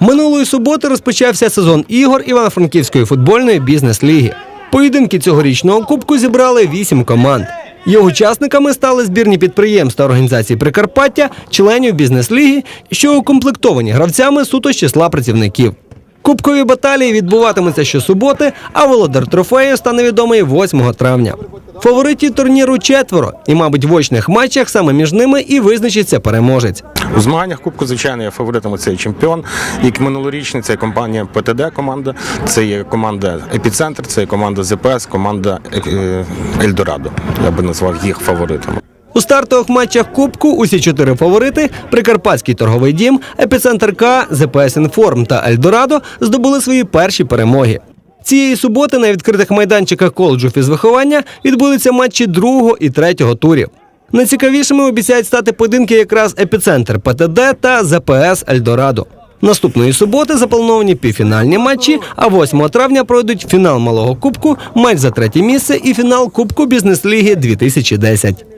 Минулої суботи розпочався сезон ігор Івано-Франківської футбольної бізнес-ліги. Поєдинки цьогорічного кубку зібрали вісім команд. Його учасниками стали збірні підприємств та організації Прикарпаття, членів бізнес-ліги, що укомплектовані гравцями суто з числа працівників. Кубкові баталії відбуватимуться щосуботи, а володар трофею стане відомий 8 травня. Фаворитів турніру четверо, і, мабуть, в очних матчах саме між ними і визначиться переможець. У змаганнях Кубку, звичайно, є фаворитом цей чемпіон. Як минулорічний, це компанія ПТД команда, це є команда Епіцентр, це є команда ЗПС, команда е, Ельдорадо. Я би назвав їх фаворитами. У стартових матчах Кубку усі чотири фаворити Прикарпатський торговий дім, Епіцентр К, ЗПС Інформ та Ельдорадо здобули свої перші перемоги. Цієї суботи на відкритих майданчиках коледжу фізвиховання відбудуться матчі другого і третього турів. Найцікавішими обіцяють стати поєдинки якраз епіцентр ПТД та ЗПС Ельдорадо. Наступної суботи заплановані півфінальні матчі, а 8 травня пройдуть фінал малого кубку, матч за третє місце і фінал Кубку бізнес-ліги 2010.